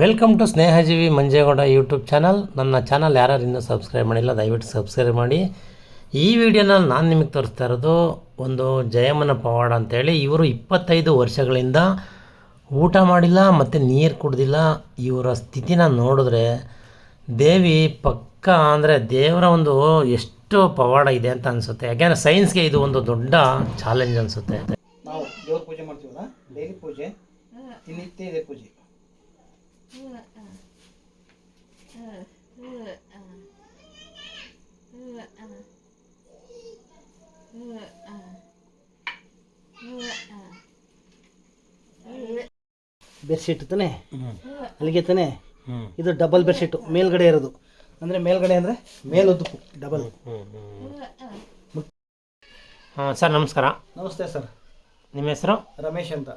Welcome to Snehajeevi Manjegowda YouTube channel ನನ್ನ channel ಯಾರು ಇನ್ನೂ ಸಬ್ಸ್ಕ್ರೈಬ್ ಮಾಡಿಲ್ಲ ದಯವಿಟ್ಟು ಸಬ್ಸ್ಕ್ರೈಬ್ ಮಾಡಿ. ಈ ವಿಡಿಯೋನಲ್ಲಿ ನಾನು ನಿಮಗೆ ತೋರಿಸ್ತಾ ಇರೋದು ಒಂದು ಜಯಮ್ಮನ ಪವಾಡ ಅಂತೇಳಿ. ಇವರು ಇಪ್ಪತ್ತೈದು ವರ್ಷಗಳಿಂದ ಊಟ ಮಾಡಿಲ್ಲ ಮತ್ತು ನೀರು ಕುಡ್ದಿಲ್ಲ. ಇವರ ಸ್ಥಿತಿನ ನೋಡಿದ್ರೆ ದೇವಿ ಪಕ್ಕ ಅಂದರೆ ದೇವರ ಒಂದು ಎಷ್ಟು ಪವಾಡ ಇದೆ ಅಂತ ಅನಿಸುತ್ತೆ. ಯಾಕೆಂದರೆ ಸೈನ್ಸ್ಗೆ ಇದು ಒಂದು ದೊಡ್ಡ ಚಾಲೆಂಜ್ ಅನಿಸುತ್ತೆ. ನಾವು ದೇವ್ರ ಪೂಜೆ ಮಾಡ್ತೀವಲ್ಲ? ಡೈಲಿ ಪೂಜೆ? ಪೂಜೆ. ಬೆಡ್ಶೀಟ್ ತಾನೆ? ಅಲ್ಲಿಗೆ ತಾನೆ? ಇದು ಡಬಲ್ ಬೆಡ್ಶೀಟು ಮೇಲ್ಗಡೆ ಇರೋದು. ಅಂದರೆ ಮೇಲ್ಗಡೆ ಅಂದರೆ ಮೇಲುದ್ದಕ್ಕೂ ಡಬಲ್ ಹಾಂ ಸರ್ ನಮಸ್ಕಾರ. ನಮಸ್ತೆ ಸರ್. ನಿಮ್ಮ ಹೆಸರು? ರಮೇಶ್ ಅಂತ.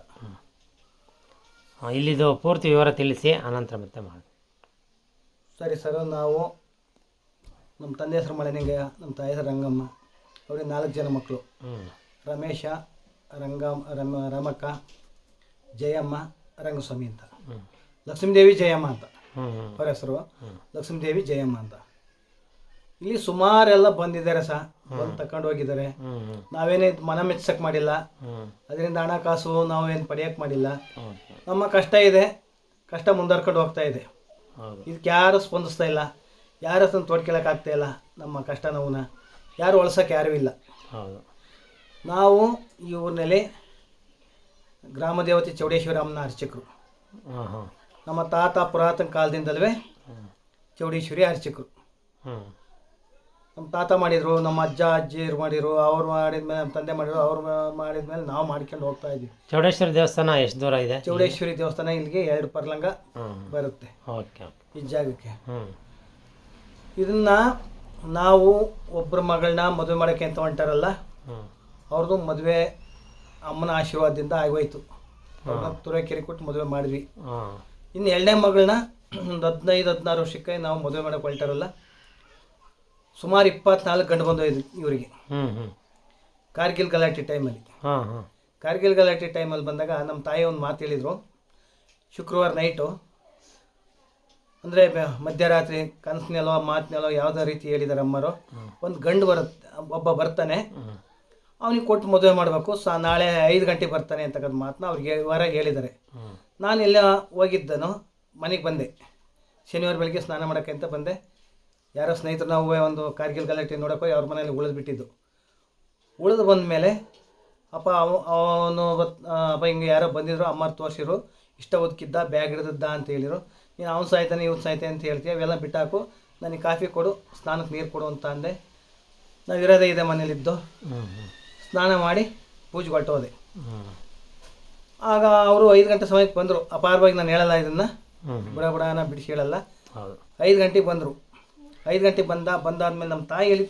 ಹಾಂ ಇಲ್ಲಿದು ಪೂರ್ತಿ ವಿವರ ತಿಳಿಸಿ ಅನಂತರ ಮತ್ತೆ ಮಾಡಿ ಸರಿ ಸರ್ ನಾವು ನಮ್ಮ ತಂದೆ ಹೆಸರು ಮಳೆನಿಂಗ ನಮ್ಮ ತಾಯಿ ಹೆಸರು ರಂಗಮ್ಮ ಅವ್ರಿಗೆ ನಾಲ್ಕು ಜನ ಮಕ್ಕಳು. ಹ್ಞೂ ರಮೇಶ ರಂಗಮ್ಮ ರಮ ರಮಕ್ಕ ಜಯಮ್ಮ ರಂಗಸ್ವಾಮಿ ಅಂತ. ಲಕ್ಷ್ಮೀದೇವಿ ಜಯಮ್ಮ ಅಂತ. ಅವ್ರ ಹೆಸರು ಲಕ್ಷ್ಮೀದೇವಿ ಜಯಮ್ಮ ಅಂತ. ಇಲ್ಲಿ ಸುಮಾರೆಲ್ಲ ಬಂದಿದ್ದಾರೆ ಸಹ ಬಂದು ತಕೊಂಡು ಹೋಗಿದ್ದಾರೆ. ನಾವೇನೇ ಮನ ಮೆಚ್ಚಕ್ ಮಾಡಿಲ್ಲ. ಅದರಿಂದ ಹಣಕಾಸು ನಾವೇನು ಪಡೆಯಕ್ಕೆ ಮಾಡಿಲ್ಲ. ನಮ್ಮ ಕಷ್ಟ ಇದೆ. ಕಷ್ಟ ಮುಂದುವರ್ಕೊಂಡು ಹೋಗ್ತಾ ಇದೆ. ಇದಕ್ಕೆ ಯಾರು ಸ್ಪಂದಿಸ್ತಾ ಇಲ್ಲ. ಯಾರ ಅದನ್ನು ತೋಡ್ಕೊಳಕ್ಕೆ ಆಗ್ತಾ ಇಲ್ಲ. ನಮ್ಮ ಕಷ್ಟ ನೋವನ್ನ ಯಾರು ಒಳ್ಸೋಕೆ ಯಾರೂ ಇಲ್ಲ. ನಾವು ಈ ಊರಿನಲ್ಲಿ ಗ್ರಾಮ ದೇವತೆ ಚೌಡೇಶ್ವರಮ್ಮನ ಅರ್ಚಕರು. ನಮ್ಮ ತಾತ ಪುರಾತನ ಕಾಲದಿಂದಲ್ವೇ ಚೌಡೇಶ್ವರಿ ಅರ್ಚಕರು. ನಮ್ಮ ತಾತ ಮಾಡಿದರು ನಮ್ಮ ಅಜ್ಜ ಅಜ್ಜಿಯರು ಮಾಡಿರು ಅವ್ರು ಮಾಡಿದ್ಮೇಲೆ ನಮ್ಮ ತಂದೆ ಮಾಡಿದ್ರು ಅವ್ರು ಮಾಡಿದ್ಮೇಲೆ ನಾವು ಮಾಡ್ಕೊಂಡು ಹೋಗ್ತಾ ಇದ್ವಿ ಚೌಡೇಶ್ವರಿ ದೇವಸ್ಥಾನ ಎಷ್ಟು ದೂರ ಇದೆ? ಚೌಡೇಶ್ವರಿ ದೇವಸ್ಥಾನ ಇಲ್ಲಿಗೆ ಎರಡು ಪರ್ಲಂಗ ಬರುತ್ತೆ. ಈ ಜಾಗಕ್ಕೆ. ಇದನ್ನ ನಾವು ಒಬ್ಬರ ಮಗಳನ್ನ ಮದುವೆ ಮಾಡೋಕ್ಕೆ ಅಂತ ಹೊಂಟಾರಲ್ಲ ಅವ್ರದ್ದು ಮದುವೆ ಅಮ್ಮನ ಆಶೀರ್ವಾದದಿಂದ ಆಗೋಯ್ತು. ತುರೇಕೆರೆ ಕೊಟ್ಟು ಮದುವೆ ಮಾಡಿದ್ವಿ. ಇನ್ನು ಎರಡನೇ ಮಗಳನ್ನ ಒಂದು ಹದಿನೈದು ಹದಿನಾರು ವರ್ಷಕ್ಕೆ ನಾವು ಮದುವೆ ಮಾಡಕ್ಕೆ ಹೊಲ್ಟಾರಲ್ಲ ಸುಮಾರು ಇಪ್ಪತ್ನಾಲ್ಕು ಗಂಡು ಬಂದು ಇವರಿಗೆ. ಕಾರ್ಗಿಲ್ ಗಲಾಟೆ ಟೈಮಲ್ಲಿ. ಕಾರ್ಗಿಲ್ ಗಲಾಟೆ ಟೈಮಲ್ಲಿ ಬಂದಾಗ ನಮ್ಮ ತಾಯಿ ಒಂದು ಮಾತು ಹೇಳಿದರು. ಶುಕ್ರವಾರ ನೈಟು. ಅಂದರೆ ಮಧ್ಯರಾತ್ರಿ ಕನಸಿನಲ್ಲೋ ಮಾತಿನಲ್ಲೋ ಯಾವುದೋ ರೀತಿ ಹೇಳಿದ್ದಾರೆ ಅಮ್ಮರು. ಒಂದು ಗಂಡು ಬರುತ್ತೆ ಒಬ್ಬ ಬರ್ತಾನೆ. ಅವನಿಗೆ ಕೊಟ್ಟು ಮದುವೆ ಮಾಡಬೇಕು. ಸ ನಾಳೆ ಐದು ಗಂಟೆಗೆ ಬರ್ತಾನೆ ಅಂತಕ್ಕಂಥ ಮಾತನ್ನ ಅವ್ರಿಗೆ ಹೊರಗೆ ಹೇಳಿದ್ದಾರೆ. ನಾನು ಎಲ್ಲ ಹೋಗಿದ್ದನು ಮನೆಗೆ ಬಂದೆ. ಶನಿವಾರ ಬೆಳಗ್ಗೆ ಸ್ನಾನ ಮಾಡೋಕ್ಕೆ ಅಂತ ಬಂದೆ. ಯಾರೋ ಸ್ನೇಹಿತರು ನಾವು ಒಂದು ಕಾರ್ಗಿಲ್ ಗಲಾಟೆ ನೋಡೋಕೆ ಅವ್ರ ಮನೇಲಿ ಉಳಿದ್ಬಿಟ್ಟಿದ್ದು ಉಳಿದು ಬಂದ ಮೇಲೆ ಅಪ್ಪ ಅವ ಅವನು ಅಪ್ಪ ಹಿಂಗೆ ಯಾರೋ ಬಂದಿದ್ರು ಅಮ್ಮ ತೋರಿಸಿರು. ಇಷ್ಟ ಒದಕಿದ್ದ ಬ್ಯಾಗ್ ಹಿಡಿದಿದ್ದ ಅಂತ ಹೇಳಿರು. ನೀನು ಅವ್ನು ಸಾಯ್ತಾನೆ ಇವ್ನು ಸಾಯ್ತಾನೆ ಅಂತ ಹೇಳ್ತೀಯ ಅವೆಲ್ಲ ಬಿಟ್ಟಾಕು. ನನಗೆ ಕಾಫಿ ಕೊಡು ಸ್ನಾನಕ್ಕೆ ನೀರು ಕೊಡು ಅಂತ ಅಂದೆ. ನಾವು ಇರೋದೇ ಇದೆ ಮನೇಲಿದ್ದು. ಸ್ನಾನ ಮಾಡಿ ಪೂಜೆ ಹೊರಟೋದೆ. ಹ್ಞೂ ಆಗ ಅವರು ಐದು ಗಂಟೆ ಸಮಯಕ್ಕೆ ಬಂದರು. ಅಪಾರವಾಗಿ ನಾನು ಹೇಳಲ್ಲ ಇದನ್ನು. ಬಿಡ ಬುಡ ಬುಡನ ಬಿಡಿಸಿ ಹೇಳಲ್ಲ. ಹೌದು. ಐದು ಗಂಟೆಗೆ ಬಂದರು. ಐದು ಗಂಟೆಗೆ ಬಂದ ಬಂದಾದ್ಮೇಲೆ ನಮ್ಮ ತಾಯಿ ಎಲ್ಲಿ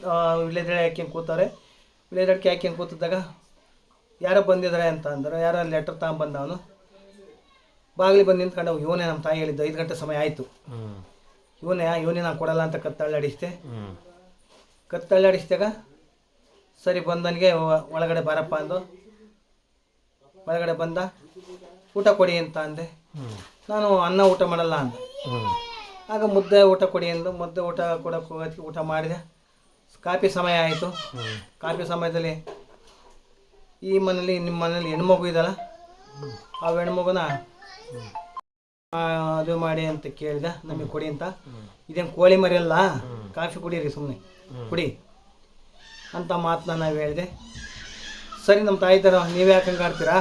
ವಿಳೆದೆಳೆ ಹಾಕ್ಯಂಗೆ ಕೂತಾರೆ. ವಿಳೆದಡಿಕೆ ಹಾಕ್ಯಂಗೆ ಕೂತಿದ್ದಾಗ ಯಾರೋ ಬಂದಿದ್ದಾರೆ ಅಂತ ಅಂದರು. ಯಾರೋ ಲೆಟರ್ ತಗೊಂಬಂದ ಅವನು. ಬಾಗಿಲು ಬಂದು ನಿಂತ್ಕೊಂಡು ಇವನೇ ನಮ್ಮ ತಾಯಿ ಹೇಳಿದ್ದು ಐದು ಗಂಟೆ ಸಮಯ ಆಯಿತು. ಇವನೇ ಇವನೇ ನಾನು ಕೊಡಲ್ಲ ಅಂತ ಕತ್ತಳ್ಳಾಡಿಸ್ದೆ ಕತ್ತಳ್ಳಾಡಿಸಿದಾಗ ಸರಿ ಬಂದನಿಗೆ ಒಳಗಡೆ ಬಾರಪ್ಪ ಅಂದು. ಒಳಗಡೆ ಬಂದ ಊಟ ಕೊಡಿ ಅಂತ ಅಂದೆ. ನಾನು ಅನ್ನ ಊಟ ಮಾಡಲ್ಲ ಅಂದೆ. ಆಗ ಮುದ್ದೆ ಊಟ ಕೊಡಿ ಎಂದು ಮುದ್ದೆ ಊಟ ಕೊಡೋಕೆ ಊಟ ಮಾಡಿದೆ. ಕಾಫಿ ಸಮಯ ಆಯಿತು. ಕಾಫಿ ಸಮಯದಲ್ಲಿ ಈ ಮನೇಲಿ ನಿಮ್ಮ ಮನೇಲಿ ಹೆಣ್ಮಗು ಇದಲ್ಲ ಆ ಹೆಣ್ಮಗುನ ಅದು ಮಾಡಿ ಅಂತ ಕೇಳಿದೆ. ನಮಗೆ ಕೊಡಿ ಅಂತ. ಇದೇನು ಕೋಳಿ ಮರಿ ಅಲ್ಲ? ಕಾಫಿ ಕುಡೀರಿ ಸುಮ್ಮನೆ ಕುಡಿ. ಅಂತ ಮಾತನ್ನ ನಾವು ಹೇಳಿದೆ. ಸರಿ ನಮ್ಮ ತಾಯಿ ಥರ ನೀವು ಯಾಕೆ ಹಂಗೆ ಆಡ್ತೀರಾ?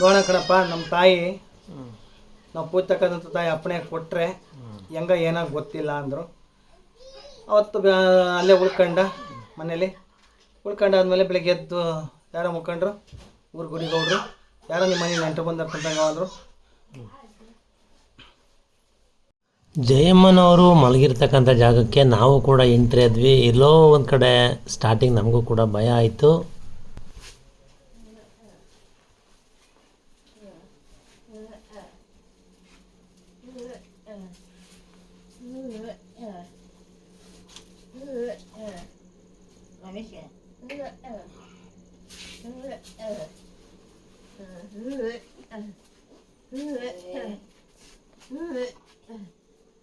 ನೋಡೋಣ ಕಣಪ್ಪ ನಮ್ಮ ತಾಯಿ ನಾವು ಪೂಜ್ತಕ್ಕಂಥ ತಾಯಿ ಅಪ್ಪಣೆ ಕೊಟ್ಟರೆ ಹೆಂಗ ಏನಾಗ ಗೊತ್ತಿಲ್ಲ ಅಂದರು. ಅವತ್ತು ಅಲ್ಲೇ ಉಳ್ಕೊಂಡ ಮನೇಲಿ. ಉಳ್ಕೊಂಡಾದ್ಮೇಲೆ ಬೆಳಗ್ಗೆ ಎದ್ದು ಯಾರೋ ಮುಖಂಡ್ರು ಊರು ಗುಡಿ ಗೌಡ್ರು ಯಾರೋ ನಿಮ್ಮ ಮನೆ ನೆಂಟರು ಬಂದಕ್ಕಂತಂಗ ಅಂದರು. ಜಯಮ್ಮನವರು ಮಲಗಿರ್ತಕ್ಕಂಥ ಜಾಗಕ್ಕೆ ನಾವು ಕೂಡ ಎಂಟ್ರಿ ಆದ್ವಿ. ಎಲ್ಲೋ ಒಂದು ಕಡೆ ಸ್ಟಾರ್ಟಿಂಗ್ ನಮಗೂ ಕೂಡ ಭಯ ಆಯಿತು.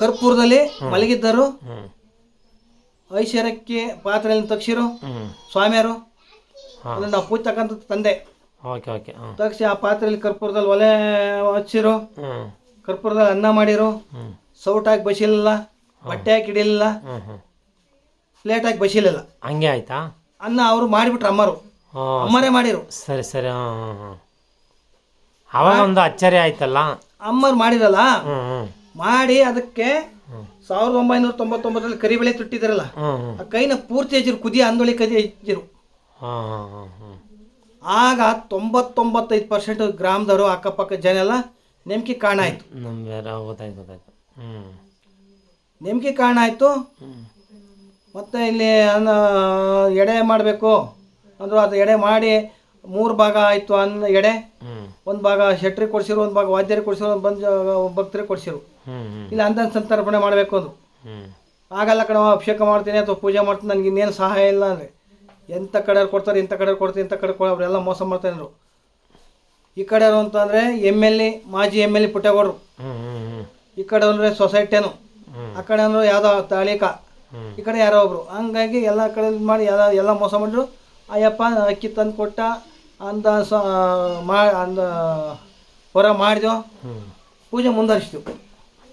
ಕರ್ಪೂರದಲ್ಲಿ ಮಲಗಿದ್ದರು. ಐಶ್ವರ್ಯಕ್ಕೆ ಪಾತ್ರೆಯಲ್ಲಿ ತಕ್ಷಿರು ಸ್ವಾಮಿಯರು. ಅದನ್ನ ನಾವು ಪೂಜೆ ತಕ್ಕಂತ ತಂದೆ. ಓಕೆ ಓಕೆ ತಗ್ಸಿ ಆ ಪಾತ್ರೆಯಲ್ಲಿ ಕರ್ಪೂರದಲ್ಲಿ ಒಲೆ ಹಚ್ಚಿರು. ಕರ್ಪೂರದಲ್ಲಿ ಅನ್ನ ಮಾಡಿರು. ಸೌಟಾಗಿ ಬಸಿಲಿಲ್ಲ. ಬಟ್ಟೆ ಹಾಕಿ ಇಡಲಿಲ್ಲ. ಪ್ಲೇಟ್ ಹಾಕಿ ಬಸಿಲಿಲ್ಲ. ಹಂಗೆ ಆಯ್ತಾ? ಅನ್ನ ಅವರು ಮಾಡಿಬಿಟ್ರು ಅಮ್ಮರು. ಅಮ್ಮರೇ ಮಾಡಿರು. ಸರಿ ಸರಿ ಅವಾಗ ಒಂದು ಅಚ್ಚರಿ ಆಯ್ತಲ್ಲ? ಅಮ್ಮರು ಮಾಡಿರಲ್ಲ? ಮಾಡಿ ಅದಕ್ಕೆ. ಸಾವಿರದ ಒಂಬೈನೂರ ತೊಂಬತ್ತೊಂಬತ್ತರಲ್ಲಿ ಕರಿಬೇಳೆ ತುಟ್ಟಿದಾರಲ್ಲ ಆ ಕೈನ ಪೂರ್ತಿ ಹಚ್ಚಿರು ಕುದಿ ಅಂದೋಳಿ ಕದಿ ಹಚ್ಚಿರು ಆಗ ತೊಂಬತ್ತೊಂಬತ್ತೈದು ಪರ್ಸೆಂಟ್ ಗ್ರಾಮದವರು ಅಕ್ಕಪಕ್ಕ ಜನ ಎಲ್ಲ ನೆಮ್ಕಿ ಕಾಣ ಆಯಿತು. ನೆಮ್ಕೆ ಕಾಣ ಕಾರಣ ಆಯಿತು ಮತ್ತು ಇಲ್ಲಿ ಎಡೆ ಮಾಡಬೇಕು. ಅಂದರು ಅದು ಎಡೆ ಮಾಡಿ ಮೂರು ಭಾಗ ಆಯಿತು ಅನ್ನ ಎಡೆ ಒಂದು ಭಾಗ ಶೆಟ್ರಿಗೆ ಕೊಡ್ಸಿರು ಒಂದು ಭಾಗ ವಾದ್ಯರಿಗೆ ಕೊಡ್ಸಿರು ಒಂದು ಬಂದು ಭಕ್ತರಿಗೆ ಕೊಡ್ಸಿರು. ಇಲ್ಲ ಅಂದನ್ ಸಂತರ್ಪಣೆ ಮಾಡಬೇಕು ಅದು. ಆಗಲ್ಲ ಕಣವ ಅಭಿಷೇಕ ಮಾಡ್ತೀನಿ ಅಥವಾ ಪೂಜೆ ಮಾಡ್ತೀನಿ ನನಗೆ ಇನ್ನೇನು ಸಹಾಯ ಇಲ್ಲ ಅಂದರೆ. ಎಂಥ ಕಡೆಯವ್ರು ಕೊಡ್ತಾರೆ ಇಂಥ ಕಡೆ ಕೊಡ್ತಾರೆ ಇಂಥ ಕಡೆ ಕೊಡ ಅವರೆಲ್ಲ ಮೋಸ ಮಾಡ್ತಾಯಿದ್ರು ಈ ಕಡೆ ಅಂತಂದರೆ ಎಂ ಎಲ್ ಎ ಮಾಜಿ ಎಂ ಎಲ್ ಎ ಪುಟ್ಟಗೌಡರು. ಈ ಕಡೆ ಅಂದರೆ ಸೊಸೈಟಿಯನು ಆ ಕಡೆ ಅಂದ್ರೆ ಯಾವುದೋ ತಾಳಿಕ. ಈ ಕಡೆ ಯಾರೋ ಒಬ್ರು. ಹಂಗಾಗಿ ಎಲ್ಲ ಕಡೆ ಮಾಡಿ ಎಲ್ಲ ಎಲ್ಲ ಮೋಸ ಮಾಡಿದ್ರು. ಅಯ್ಯಪ್ಪ ಅಕ್ಕಿ ತಂದು ಕೊಟ್ಟ ಅಂದ ಸ ಮಾ ಅಂದ ಹೊರ ಮಾಡಿದೆವು ಪೂಜೆ ಮುಂದುವರಿಸಿದೆವು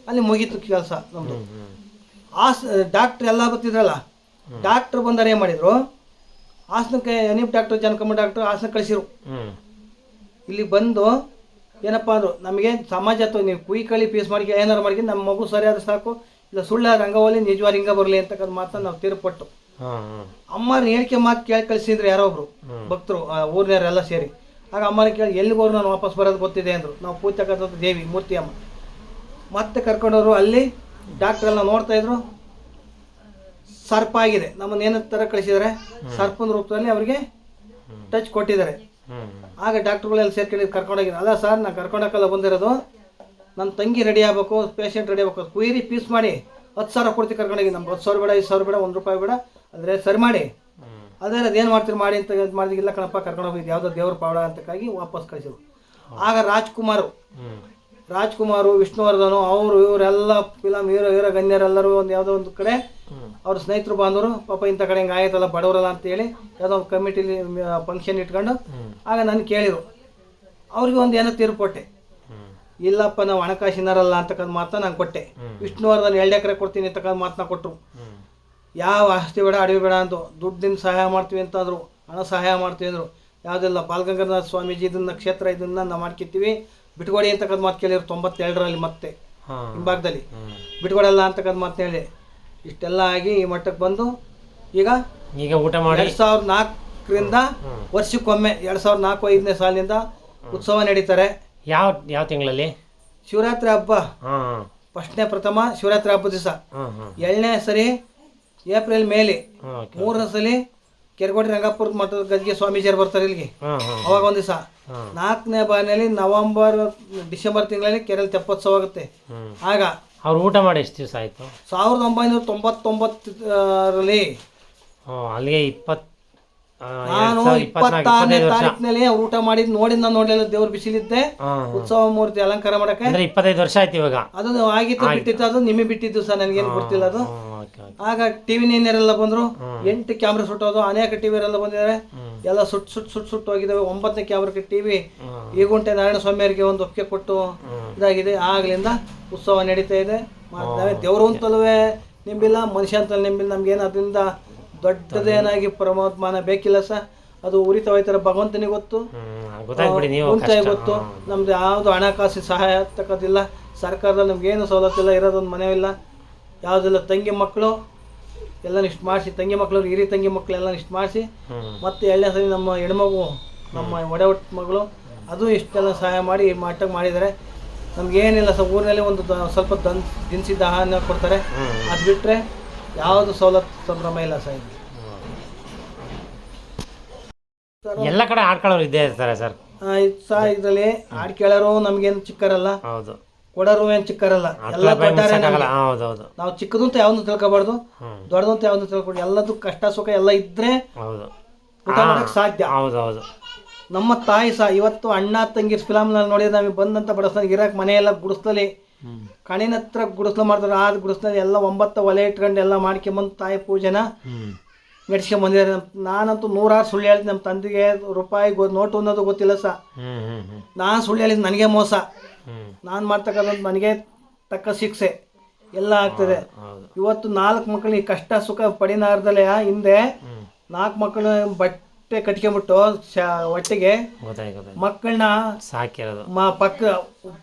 ಅಲ್ಲಿ ಮುಗೀತು ಕೆಲಸ ನಮ್ಮದು ಆಸ್ ಡಾಕ್ಟ್ರ್ ಎಲ್ಲ ಬರ್ತಿದ್ರಲ್ಲ ಡಾಕ್ಟ್ರ್ ಬಂದರೆ ಏನು ಮಾಡಿದರು ಹಾಸನಕ್ಕೆ ಅನೀಪ್ ಡಾಕ್ಟ್ರ್ ಜನಕಮ್ಮ ಡಾಕ್ಟ್ರ್ ಹಾಸನ ಕಳಿಸಿರು. ಇಲ್ಲಿ ಬಂದು ಏನಪ್ಪ ಅಂದರು ನಮಗೆ ಸಮಾಜ ಅಥವಾ ನೀವು ಕುಯಿ ಕಳಿ ಪೀಸ್ ಮಾಡಿ ಏನಾರು ಮಾಡಿ ನಮ್ಮ ಮಗು ಸರಿಯಾದ ಸಾಕು ಇಲ್ಲ ಸುಳ್ಳ ರಂಗವಲ್ಲಿ ನಿಜವಾದ ಹಿಂಗ ಬರಲಿ ಅಂತಕ್ಕಂಥ ಮಾತನ್ನ ನಾವು ತೀರ್ಪಟ್ಟು. ಅಮ್ಮರ ಹೇಳಿಕೆ ಮಾತು ಕೇಳಿ ಕಳಿಸಿದ್ರು ಯಾರೋ ಒಬ್ರು. ಭಕ್ತರು ಊರಿನವರೆಲ್ಲ ಸೇರಿ. ಆಗ ಅಮ್ಮನ ಕೇಳಿ ಎಲ್ಲಿಗೋರು ನಾನು ವಾಪಸ್ ಬರೋದು ಗೊತ್ತಿದೆ ಅಂದರು. ನಾವು ಪೂಜೆ ತಕ್ಕಂಥದ್ದು ದೇವಿ ಮೂರ್ತಿ ಅಮ್ಮ. ಮತ್ತೆ ಕರ್ಕೊಂಡವರು ಅಲ್ಲಿ ಡಾಕ್ಟರ್ ಎಲ್ಲ ನೋಡ್ತಾ ಇದ್ರು. ಸರ್ಪ ಆಗಿದೆ. ನಮ್ಮನ್ನ ಏನ ಥರ ಕಳಿಸಿದ್ದಾರೆ ಸರ್ಪನ ರೂಪದಲ್ಲಿ ಅವರಿಗೆ ಟಚ್ ಕೊಟ್ಟಿದ್ದಾರೆ. ಆಗ ಡಾಕ್ಟ್ರುಗಳೆಲ್ಲ ಸೇರ್ಕೊಂಡು ಕರ್ಕೊಂಡೋಗಿದ್ರು. ಅಲ್ಲ ಸರ್ ನಾನು ಕರ್ಕೊಂಡೋಗಲ್ಲ ಬಂದಿರೋದು. ನನ್ನ ತಂಗಿ ರೆಡಿ ಆಗಬೇಕು ಪೇಷಂಟ್ ರೆಡಿ ಆಗಬೇಕು. ಕುಯ್ರಿ ಪೀಸ್ ಮಾಡಿ ಹತ್ತು ಸಾವಿರ ಕೊಡ್ತೀವಿ ಕರ್ಕೊಂಡೋಗಿ ನಮ್ಗೆ. ಹತ್ತು ಸಾವಿರ ಬೇಡ ಐದು ಸಾವಿರ ಬೇಡ ಒಂದು ರೂಪಾಯಿ ಬೇಡ. ಅಂದರೆ ಸರಿ ಮಾಡಿ. ಅದೇ ಅದೇನು ಮಾಡ್ತೀರಿ ಮಾಡಿ ಅಂತ ಇದು ಮಾಡಿದ್ರೆ ಇಲ್ಲ ಕಣಪ್ಪ ಕರ್ಕೊಂಡು ಹೋಗಿದ್ದು ಯಾವುದೋ ದೇವ್ರ ಪಾವಡ ಅಂತಕ್ಕಾಗಿ ವಾಪಸ್ ಕಳಿಸಿದ್ರು. ಆಗ ರಾಜ್ಕುಮಾರು ರಾಜ್ಕುಮಾರು ವಿಷ್ಣುವರ್ಧನು ಅವರು ಇವರೆಲ್ಲ ಫಿಲಮ್ ಹೀರೋ ಹೀರೋ ಗಣ್ಯರೆಲ್ಲರೂ ಒಂದು ಯಾವುದೋ ಒಂದು ಕಡೆ ಅವ್ರ ಸ್ನೇಹಿತರು ಬಂದರು ಪಾಪ ಇಂಥ ಕಡೆ ಹಿಂಗೆ ಆಯ್ತಲ್ಲ ಬಡವರಲ್ಲ ಅಂತೇಳಿ ಯಾವುದೋ ಒಂದು ಕಮಿಟಿಲಿ ಫಂಕ್ಷನ್ ಇಟ್ಕೊಂಡು ಆಗ ನಾನು ಕೇಳಿದರು. ಅವ್ರಿಗೆ ಒಂದು ಏನೋ ತೀರ್ಪು ಕೊಟ್ಟೆ. ಇಲ್ಲಪ್ಪ ನಾವು ಹಣಕಾಸಿನರಲ್ಲ ಅಂತಕ್ಕಂಥ ಮಾತನ್ನ ನಾನು ಕೊಟ್ಟೆ. ವಿಷ್ಣುವರ್ಧನ್ ಎರಡು ಎಕರೆ ಕೊಡ್ತೀನಿ ಅಂತಕ್ಕಂಥ ಮಾತನ್ನ ಕೊಟ್ಟರು ಯಾವ ಆಸ್ತಿ ಬೇಡ ಅಡವಿ ಬೇಡ ಅಂತ ದುಡ್ಡಿನ ಸಹಾಯ ಮಾಡ್ತೀವಿ ಅಂತಂದರು ಹಣ ಸಹಾಯ ಮಾಡ್ತೀವಿ ಅಂದರು ಯಾವುದಿಲ್ಲ ಬಾಲಗಂಗಾಧರ ಸ್ವಾಮೀಜಿ ಇದನ್ನ ಕ್ಷೇತ್ರ ಇದನ್ನ ನಾವು ಮಾಡ್ಕಿತ್ತೀವಿ ಬಿಟ್ಕೊಡಿ ಅಂತಕ್ಕಂಥ ಮಾತು ಕೇಳಿದ್ರು ತೊಂಬತ್ತೆರಡರಲ್ಲಿ ಮತ್ತೆ ಹಿಂಭಾಗದಲ್ಲಿ. ಬಿಟ್ಕೊಡಲ್ಲ ಅಂತಕ್ಕಂಥ ಮಾತು ಹೇಳಿ ಇಷ್ಟೆಲ್ಲ ಆಗಿ ಈ ಮಟ್ಟಕ್ಕೆ ಬಂದು ಈಗ ಈಗ ಊಟ ಮಾಡಿ. ಎರಡು ಸಾವಿರದ ನಾಲ್ಕರಿಂದ ವರ್ಷಕ್ಕೊಮ್ಮೆ ಎರಡು ಸಾವಿರದ ನಾಲ್ಕು ಐದನೇ ಸಾಲಿನಿಂದ ಉತ್ಸವ ನಡೀತಾರೆ. ಯಾವ ಯಾವ ತಿಂಗಳಲ್ಲಿ? ಶಿವರಾತ್ರಿ ಹಬ್ಬ. ಫಸ್ಟ್ನೇ ಪ್ರಥಮ ಶಿವರಾತ್ರಿ ಹಬ್ಬದ ದಿವಸ. ಎರಡನೇ ಸರಿ ಏಪ್ರಿಲ್ ಮೇಲೆ ಮೂರನೇ ಸಲ ಕೆರಗೋಡಿ ರಂಗಾಪುರ ಮಠದ ಗದ್ಗೆ ಸ್ವಾಮೀಜಿಯರು ಬರ್ತಾರೆ ಇಲ್ಲಿಗೆ. ಅವಾಗ ಒಂದು ದಿವಸ ನಾಲ್ಕನೇ ಬಾರಿನಲ್ಲಿ ನವೆಂಬರ್ ಡಿಸೆಂಬರ್ ತಿಂಗಳಲ್ಲಿ ಕೆರೆಯಲ್ಲಿ ತೆಪ್ಪೋತ್ಸವ ಆಗುತ್ತೆ ಆಗ ಅವ್ರು ಊಟ ಮಾಡಿ ಎಷ್ಟು ದಿವಸ ಆಯಿತು? ಸಾವಿರದ ಒಂಬೈನೂರ ತೊಂಬತ್ತೊಂಬತ್ತರಲ್ಲಿ ಅಲ್ಲಿಗೆ ಇಪ್ಪತ್ತು ನಾನು ಇಪ್ಪತ್ತಾರನೇ ತಾರೀಕಿನಲ್ಲಿ ಊಟ ಮಾಡಿ ನೋಡಿ ನಾನು ನೋಡಲಿಲ್ಲ ದೇವ್ರ ಬಿಸಿಲಿದ್ದೆ. ಉತ್ಸವ ಮೂರ್ತಿ ಅಲಂಕಾರ ಮಾಡಕ್ಕೆ. ಇಪ್ಪತ್ತೈದು ವರ್ಷ ಆಯ್ತು ಇವಾಗ. ಅದು ಆಗಿತ್ತು ಬಿಟ್ಟಿತ್ತು ಅದು ನಿಮಗೆ ಬಿಟ್ಟಿದ್ದು ಸರ್ ನನಗೇನು ಗೊತ್ತಿಲ್ಲ ಅದು. ಆಗ ಟಿವಿ ನೇನೆಲ್ಲ ಬಂದ್ರು. ಎಂಟು ಕ್ಯಾಮ್ರಾ ಸುಟ್ಟೋದು ಅನೇಕ ಟಿವಿಯರೆಲ್ಲ ಬಂದಿದ್ದಾರೆ ಎಲ್ಲ ಸುಟ್ಟು ಸುಟ್ಟು ಸುಟ್ಟು ಸುಟ್ಟು ಹೋಗಿದ್ದಾವೆ ಒಂಬತ್ತನೇ ಕ್ಯಾಮ್ರಾಕ್ಕೆ ಟಿವಿ ಈಗುಂಟೆ ನಾರಾಯಣ ಸ್ವಾಮಿಯರಿಗೆ ಒಂದು ಒಪ್ಪಿಗೆ ಕೊಟ್ಟು ಇದಾಗಿದೆ. ಆಗ್ಲಿಂದ ಉತ್ಸವ ನಡೀತಾ ಇದೆ. ಮಾಡ್ತಾವೆ ದೇವರು ಅಂತಲೂ ನಿಂಬಿಲ್ಲ ಮನುಷ್ಯ ಅಂತಲ್ಲಿ ನಿಂಬಿಲ್ಲ ನಮ್ಗೇನು ಅದರಿಂದ ದೊಡ್ಡದೇನಾಗಿ ಪರಮಾತ್ಮನ ಬೇಕಿಲ್ಲ ಸರ್. ಅದು ಉರಿತವಾಯ್ತಾರೆ ಹೋಯ್ತಾರೆ ಭಗವಂತನಿಗೆ ಗೊತ್ತು. ಗೊತ್ತು. ನಮ್ದು ಯಾವುದು ಹಣಕಾಸು ಸಹಾಯ ತಕ್ಕದಿಲ್ಲ ಸರ್ಕಾರದಲ್ಲಿ ನಮ್ಗೇನು ಸವಲತ್ತಿಲ್ಲ ಇರೋದೊಂದು ಮನೆ ಇಲ್ಲ. ಯಾವುದಿಲ್ಲ ತಂಗಿ ಮಕ್ಕಳು ಎಲ್ಲ ಇಷ್ಟು ಮಾಡಿಸಿ ತಂಗಿ ಮಕ್ಕಳು ಹಿರಿ ತಂಗಿ ಮಕ್ಕಳು ಎಲ್ಲ ಇಷ್ಟು ಮಾಡಿಸಿ ಮತ್ತೆ ಎರಡನೇ ಸರಿ ನಮ್ಮ ಹೆಣ್ಮಗು ನಮ್ಮ ಒಡೆ ಒಟ್ಟು ಮಗಳು ಅದು ಇಷ್ಟೆಲ್ಲ ಸಹಾಯ ಮಾಡಿ ಮಟ್ಟಕ್ಕೆ ಮಾಡಿದ್ದಾರೆ. ನಮಗೇನಿಲ್ಲ ಸರ್ ಊರಿನಲ್ಲಿ ಒಂದು ಸ್ವಲ್ಪ ದನ್ ದಿನಸಿ ಆಹಾರನ ಕೊಡ್ತಾರೆ. ಅದು ಬಿಟ್ಟರೆ ಯಾವುದು ಸವಲತ್ತು ಸಂಭ್ರಮ ಇಲ್ಲ ಸರ್ ಎಲ್ಲ ಕಡೆ ಆಡ್ಕೊಳ್ಳೋರು ಇದ್ದೇ ಇರ್ತಾರೆ ಸರ್. ಸಹ ಇದರಲ್ಲಿ ಹಾಡು ಕೇಳೋರು ನಮಗೇನು ಚಿಕ್ಕರಲ್ಲ ಹೌದು. ಕೊಡೋರು ಏನ್ ಚಿಕ್ಕರಲ್ಲ? ಎಲ್ಲ ಕೊಟ್ಟಾರೆ ದೊಡ್ಡಾರೆ ಹೌದು ಹೌದು ನಾವು ಚಿಕ್ಕದು ಅಂತ ಯಾವ್ದು ತಿಳ್ಕೊಬಾರ್ದು ದೊಡ್ಡದಂತ ದೊಡ್ಡದು ಅಂತ ಯಾವ್ದು ತಿಳ್ಕೊಂಡು ಎಲ್ಲದೂ ಕಷ್ಟ ಸುಖ ಎಲ್ಲ ಇದ್ರೆ ಹೌದು. ಊಟ ಮಾಡಕ್ ಸಾಧ್ಯ. ಹೌದು ಹೌದು ನಮ್ಮ ತಾಯಿ ಸಹ ಇವತ್ತು ಅಣ್ಣ ತಂಗಿ ಫಿಲಮ್ನಲ್ಲಿ ನೋಡಿದ್ರೆ ನಮಗೆ ಬಂದಂತ ಬಡಸ್ತಾನೆ ಇರಕ್ಕೆ ಮನೆಯೆಲ್ಲ ಗುಡಿಸ್ದಲ್ಲಿ ಹ್ಮ್. ಕಣಿನ ಹತ್ರ ಗುಡಿಸ್ಲು ಮಾಡ್ತಾರೆ. ಆ ಗುಡಿಸ್ಲಲ್ಲಿ ಎಲ್ಲ ಒಂಬತ್ತು ಒಲೆ ಇಟ್ಕೊಂಡು ಎಲ್ಲ ಮಾಡ್ಕೊಂಬಂದು ತಾಯಿ ಪೂಜೆನ ಹ್ಮ್. ನಡೆಸ್ಕೊಂಬಂದಿದ್ದಾರೆ ನಾನಂತೂ ನೂರಾರು ಸುಳ್ಳು ಹೇಳ್ತೀನಿ ನಮ್ಮ ತಂದೆಗೆ ರೂಪಾಯಿ ಗೊ ನೋಟು ಅನ್ನೋದು ಗೊತ್ತಿಲ್ಲ ಸಹ. ನಾನು ಸುಳ್ಳು ಹೇಳಿದ್ದು ನನಗೆ ಮೋಸ. ನಾನು ಮಾಡ್ತಕ್ಕಂಥದ್ದು ನನಗೆ ತಕ್ಕ ಶಿಕ್ಷೆ ಎಲ್ಲ ಆಗ್ತದೆ. ಇವತ್ತು ನಾಲ್ಕು ಮಕ್ಕಳಿಗೆ ಕಷ್ಟ ಸುಖ ಪಡಿನಾರ್ದಲೆ ಹಿಂದೆ ನಾಲ್ಕು ಮಕ್ಕಳು ಬಟ್ಟೆ ಕಟ್ಕೊಂಬಿಟ್ಟು ಒಟ್ಟಿಗೆ ಮಕ್ಕಳನ್ನ ಸಾಕಿರೋದು ಪಕ್ಕ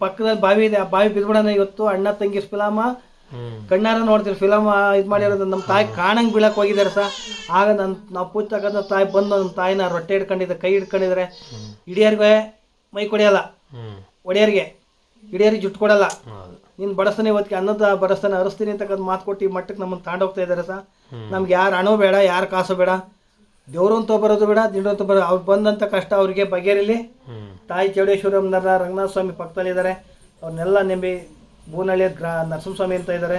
ಪಕ್ಕದಲ್ಲಿ ಬಾವಿ ಇದೆ ಆ ಬಾವಿ ಬಿದ್ಬಿಡೋಣ ಇವತ್ತು ಅಣ್ಣ ತಂಗಿ ಫಿಲಮ. ಕಣ್ಣಾರ ನೋಡ್ತೀರಿ ಫಿಲಮ್ ಇದು ಮಾಡಿರೋದು. ನಮ್ಮ ತಾಯಿ ಕಾಣಂಗೆ ಬೀಳಕ್ಕೆ ಹೋಗಿದ್ದಾರೆ ಸರ್. ಆಗ ನನ್ನ ನಾವು ಪೂಜೆ ತಗೊಂಡ ತಾಯಿ ಬಂದು ನಮ್ಮ ತಾಯಿನ ರೊಟ್ಟೆ ಹಿಡ್ಕೊಂಡಿದ್ದೆ ಕೈ ಹಿಡ್ಕೊಂಡಿದ್ರೆ. ಹಿಡಿಯರ್ಗೆ ಮೈ ಕೊಡಿಯಲ್ಲ. ಒಡೆಯರಿಗೆ. ಹಿಡಿಯರಿಗೆ ಜುಟ್ಟು ಕೊಡಲ್ಲ. ನೀನು ಬಡಸ್ತಾನೆ ಇವತ್ತಿಗೆ ಅನ್ನದ ಬಡಸ್ತಾನೆ ಅರಸ್ತೀನಿ ಅಂತಕ್ಕಂಥ ಮಾತು ಕೊಟ್ಟು ಈ ಮಟ್ಟಕ್ಕೆ ನಮ್ಮನ್ನು ತಾಂಡೋಗ್ತಾ ಇದ್ದಾರೆ ಸರ್. ನಮ್ಗೆ ಯಾರು ಹಣ ಬೇಡ ಯಾರು ಕಾಸು ಬೇಡ. ದೇವರು ಅಂತ ಬರೋದು ಬೇಡ ದಿಂಡಂತ ಬರೋದು ಅವ್ರು ಬಂದಂಥ ಕಷ್ಟ ಅವರಿಗೆ ಬಗೆಹರಿಲಿ. ತಾಯಿ ನರ ರಂಗನಾಥ ಸ್ವಾಮಿ ಪಕ್ಕದಲ್ಲಿದ್ದಾರೆ ಅವ್ರನ್ನೆಲ್ಲ ನೆಂಬಿ ಬೂನಳ್ಳಿಯ ಗ್ರಾ ನರಸಿಂಹಸ್ವಾಮಿ ಅಂತ ಇದ್ದಾರೆ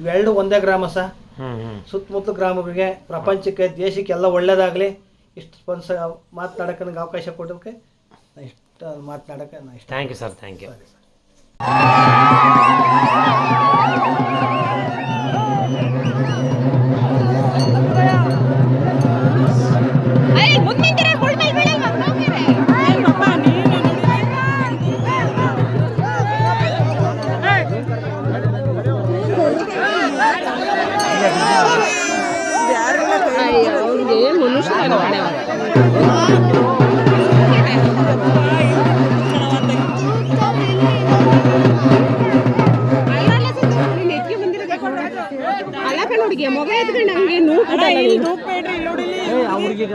ಇವೆರಡು ಒಂದೇ ಗ್ರಾಮ ಸಹ ಸುತ್ತಮುತ್ತ ಗ್ರಾಮಗಳಿಗೆ ಪ್ರಪಂಚಕ್ಕೆ ದೇಶಕ್ಕೆ ಎಲ್ಲ ಒಳ್ಳೇದಾಗಲಿ. ಇಷ್ಟು ಸ್ಪಂಸ ಮಾತನಾಡೋಕೆ ನನಗೆ ಅವಕಾಶ ಕೊಡೋಕ್ಕೆ ಇಷ್ಟು ಮಾತನಾಡೋಕ್ಕೆ ನಾ ಇಷ್ಟ. Thank you sir thank you Thank you.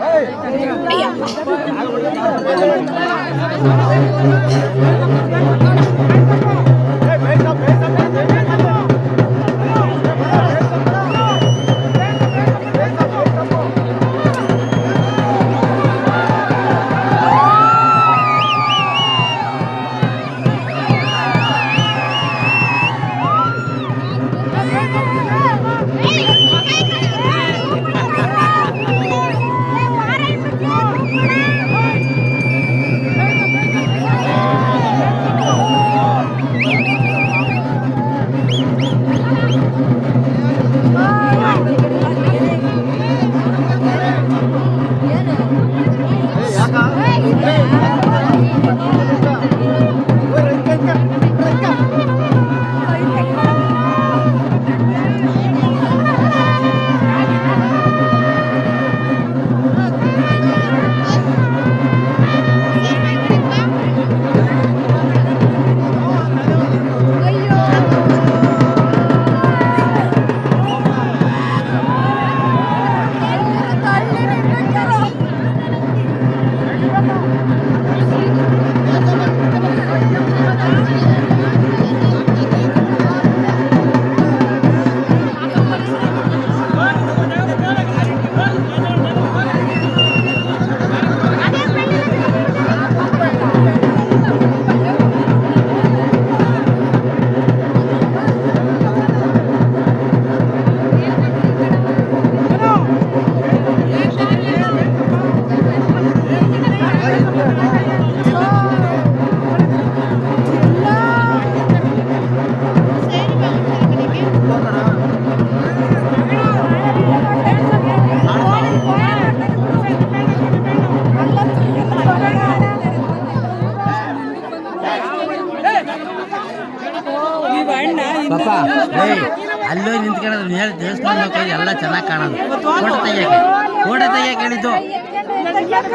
ஐயா ಕೈಯಾಗ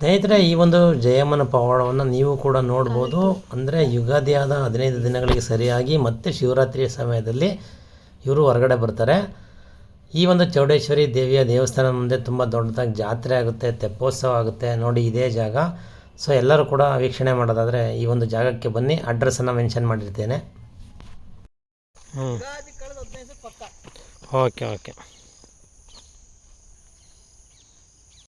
ಸ್ನೇಹಿತರೆ ಈ ಒಂದು ಜಯಮ್ಮನ ಪವಾಡವನ್ನು ನೀವು ಕೂಡ ನೋಡ್ಬೋದು. ಅಂದರೆ ಯುಗಾದಿಯಾದ ಹದಿನೈದು ದಿನಗಳಿಗೆ ಸರಿಯಾಗಿ ಮತ್ತೆ ಶಿವರಾತ್ರಿಯ ಸಮಯದಲ್ಲಿ ಇವರು ಹೊರಗಡೆ ಬರ್ತಾರೆ. ಈ ಒಂದು ಚೌಡೇಶ್ವರಿ ದೇವಿಯ ದೇವಸ್ಥಾನ ಮುಂದೆ ತುಂಬ ದೊಡ್ಡದಾಗಿ ಜಾತ್ರೆ ಆಗುತ್ತೆ ತೆಪ್ಪೋತ್ಸವ ಆಗುತ್ತೆ. ನೋಡಿ ಇದೇ ಜಾಗ. ಸೊ ಎಲ್ಲರೂ ಕೂಡ ವೀಕ್ಷಣೆ ಮಾಡೋದಾದರೆ ಈ ಒಂದು ಜಾಗಕ್ಕೆ ಬನ್ನಿ. ಅಡ್ರೆಸ್ಸನ್ನು ಮೆನ್ಷನ್ ಮಾಡಿರ್ತೇನೆ. ಹ್ಞೂ ಓಕೆ ಓಕೆ